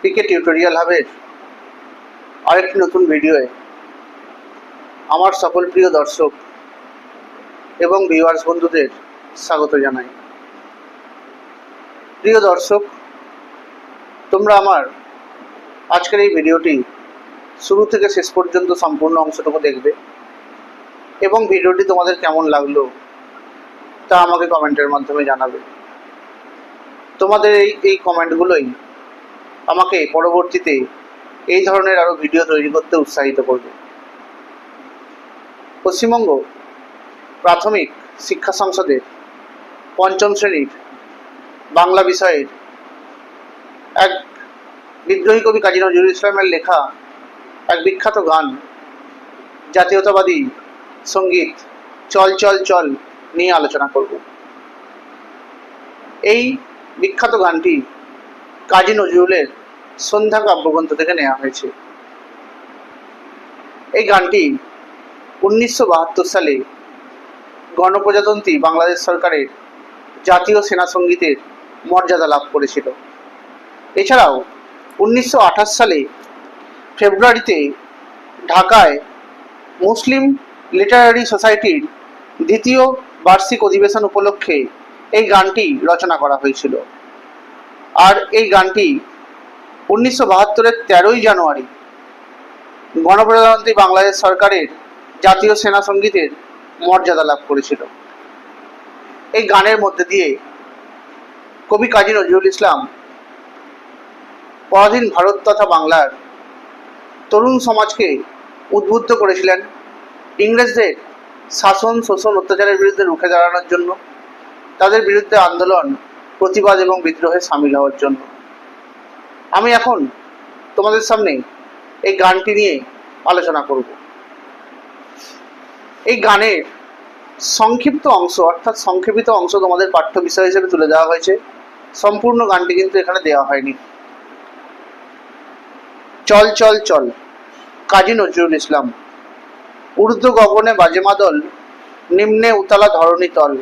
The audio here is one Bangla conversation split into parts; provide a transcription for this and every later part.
পিকে টিউটোরিয়াল হাবের আরেকটি নতুন ভিডিওয়ে আমার সকল প্রিয় দর্শক এবং ভিউয়ার্স বন্ধুদের স্বাগত জানাই। প্রিয় দর্শক, তোমরা আমার আজকের এই ভিডিওটি শুরু থেকে শেষ পর্যন্ত সম্পূর্ণ অংশটুকু দেখবে এবং ভিডিওটি তোমাদের কেমন লাগল তা আমাকে কমেন্টের মাধ্যমে জানাবে। তোমাদের এই এই কমেন্টগুলোই আমাকে পরবর্তীতে এই ধরনের আরও ভিডিও তৈরি করতে উৎসাহিত করবে। পশ্চিমবঙ্গ প্রাথমিক শিক্ষা সংসদের পঞ্চম শ্রেণির বাংলা বিষয়ের এক বিদ্রোহী কবি কাজী নজরুল ইসলামের লেখা এক বিখ্যাত গান, জাতীয়তাবাদী সংগীত চল চল চল নিয়ে আলোচনা করব। এই বিখ্যাত গানটি কাজী নজরুলের সন্ধ্যা কাব্যগ্রন্থ থেকে নেওয়া হয়েছে। এই গানটি উনিশশো বাহাত্তর সালে গণপ্রজাতন্ত্রী বাংলাদেশ সরকারের জাতীয় সেনা সঙ্গীতের মর্যাদা লাভ করেছিল। এছাড়াও উনিশশো আঠাশ সালে ফেব্রুয়ারিতে ঢাকায় মুসলিম লিটারারি সোসাইটির দ্বিতীয় বার্ষিক অধিবেশন উপলক্ষে এই গানটি রচনা করা হয়েছিল। আর এই গানটি উনিশশো বাহাত্তরের তেরোই জানুয়ারি গণপ্রজাতন্ত্রী বাংলাদেশ সরকারের জাতীয় সেনা সঙ্গীতের মর্যাদা লাভ করেছিল। এই গানের মধ্যে দিয়ে কবি কাজী নজরুল ইসলাম পরাধীন ভারত তথা বাংলার তরুণ সমাজকে উদ্বুদ্ধ করেছিলেন ইংরেজদের শাসন, শোষণ, অত্যাচারের বিরুদ্ধে রুখে দাঁড়ানোর জন্য, তাদের বিরুদ্ধে আন্দোলন, প্রতিবাদ এবং বিদ্রোহে সামিল হওয়ার জন্য। আমি এখন তোমাদের সামনে এই গানটি নিয়ে আলোচনা করব। এই গানের সংক্ষিপ্ত অংশ, অর্থাৎ সংক্ষেপিত অংশ তোমাদের পাঠ্য বিষয় হিসেবে তুলে দেওয়া হয়েছে। সম্পূর্ণ গানটি কিন্তু এখানে দেওয়া হয়নি। চল চল চল। কাজী নজরুল ইসলাম ঊর্ধ্ব গগনে বাজে মাদল, নিম্নে উতলা ধরণী তল।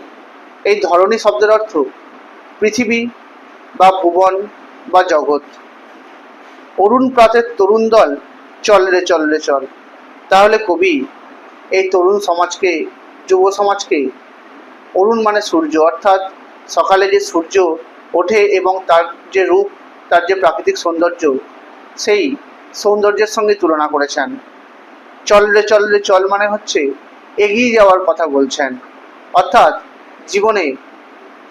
এই ধরণী শব্দের অর্থ পৃথিবী বা ভুবন বা জগৎ। অরুণ প্রাতের তরুণ দল, চল রে চল রে, চল। তাহলে কবি, এই তরুণ সমাজকে, যুব সমাজকে, অরুণ মানে সূর্য, অর্থাৎ সকালে যে সূর্য ওঠে এবং তার যে রূপ, তার যে প্রাকৃতিক সৌন্দর্য, সেই সৌন্দর্যের সঙ্গে তুলনা করেছেন। চল রে চল রে, চল মানে হচ্ছে এগিয়ে যাওয়ার কথা বলছেন। অর্থাৎ জীবনে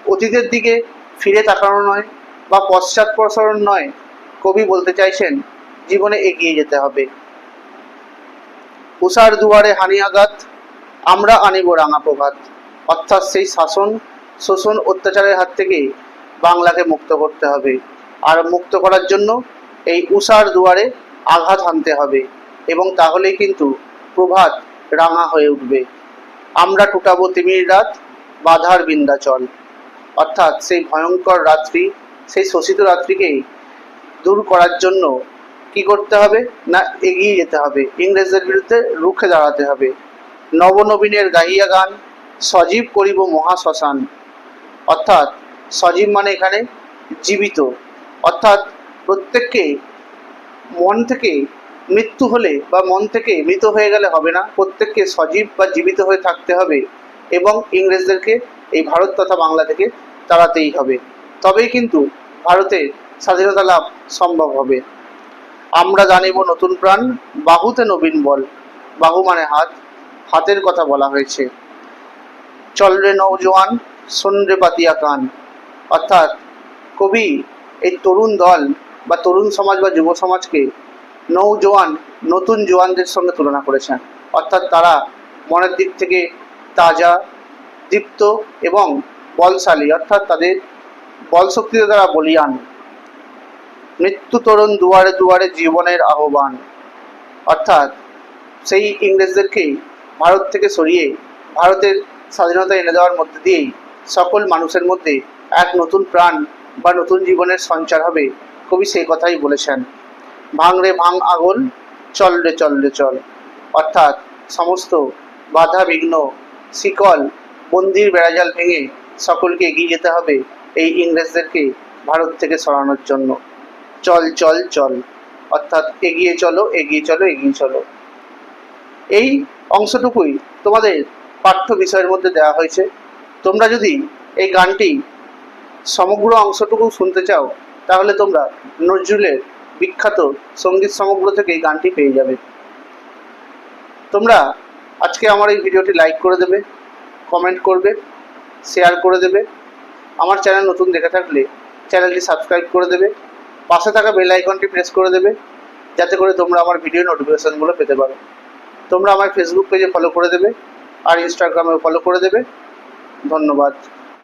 অতীতের দিকে ফিরে তাকানো নয় বা পশ্চাৎ প্রসারণ নয় কবি বলতে চাইছেন, জীবনে এগিয়ে যেতে হবে। উষার দুয়ারে হানি আঘাত, আমরা আনিব রাঙা প্রভাত। অর্থাৎ সেই শাসন, শোষণ, অত্যাচারের হাত থেকে বাংলাকে মুক্ত করতে হবে। আর মুক্ত করার জন্য এই উষার দুয়ারে আঘাত হানতে হবে এবং তাহলেই কিন্তু প্রভাত রাঙা হয়ে উঠবে। আমরা টুটাবো তিমির রাত, বাধার বিন্দাচল অর্থাৎ সেই ভয়ঙ্কর রাত্রি, সেই শোষিত রাত্রিকে দূর করার জন্য কি করতে হবে? না, এগিয়ে যেতে হবে। ইংরেজদের বিরুদ্ধে রুখে দাঁড়াতে হবে। নবনবীনের গাহিয়া গান, সজীব করিব মহাশ্মশান অর্থাৎ সজীব মানে এখানে জীবিত। অর্থাৎ প্রত্যেককে মন থেকে মৃত্যু হলে বা মন থেকে মৃত হয়ে গেলে হবে না। প্রত্যেককে সজীব বা জীবিত হয়ে থাকতে হবে এবং ইংরেজদেরকে এই ভারত তথা বাংলা থেকে তাড়াতেই হবে। তবেই কিন্তু ভারতের স্বাধীনতা লাভ সম্ভব হবে। আমরা জানিব নতুন প্রাণ, বাহুতে নবীন বল। বাহু মানে হাত, হাতের কথা বলা হয়েছে। চল রে নৌজওয়ান শোন রে পাতিয়া কান। অর্থাৎ কবি এই তরুণ দল বা তরুণ সমাজ বা যুব সমাজকে নৌজওয়ান নতুন জোয়ানদের সঙ্গে তুলনা করেছেন। অর্থাৎ তারা মনের দিক থেকে তাজা, দীপ্ত এবং বলশালী। অর্থাৎ তাদের বল শক্তিতে তারা বলিয়ান। মৃত্যু তরুণ দুয়ারে দুয়ারে জীবনের আহ্বান। অর্থাৎ সেই ইংরেজদেরকে ভারত থেকে সরিয়ে ভারতের স্বাধীনতা এনে দেওয়ার মধ্যে দিয়েই সকল মানুষের মধ্যে এক নতুন প্রাণ বা নতুন জীবনের সঞ্চার হবে কবি সেই কথাই বলেছেন। ভাঙ রে ভাঙ আগল, চল রে চল রে চল। অর্থাৎ সমস্ত বাধা বিঘ্ন, শিকল, বন্দির বেড়াজাল ভেঙে সকলকে এগিয়ে যেতে হবে এই ইংরেজদেরকে ভারত থেকে সরানোর জন্য। চল চল চল। অর্থাৎ এগিয়ে চলো এগিয়ে চলো এগিয়ে চলো। এই অংশটুকুই তোমাদের পাঠ্য বিষয়ের মধ্যে দেওয়া হয়েছে। তোমরা যদি এই গানটি সমগ্র অংশটুকু শুনতে চাও, তাহলে তোমরা নজরুলের বিখ্যাত সংগীত সমগ্র থেকে এই গানটি পেয়ে যাবে। তোমরা আজকে আমার এই ভিডিওটি লাইক করে দেবে, কমেন্ট করবে, শেয়ার করে দেবে। আমার চ্যানেল নতুন দেখে থাকলে চ্যানেলটি সাবস্ক্রাইব করে দেবে। পাশে থাকা বেল আইকনটি প্রেস করে দেবে, যাতে করে তোমরা আমার ভিডিও নোটিফিকেশানগুলো পেতে পারো। তোমরা আমার ফেসবুক পেজে ফলো করে দেবে, আর ইনস্টাগ্রামেও ফলো করে দেবে। ধন্যবাদ।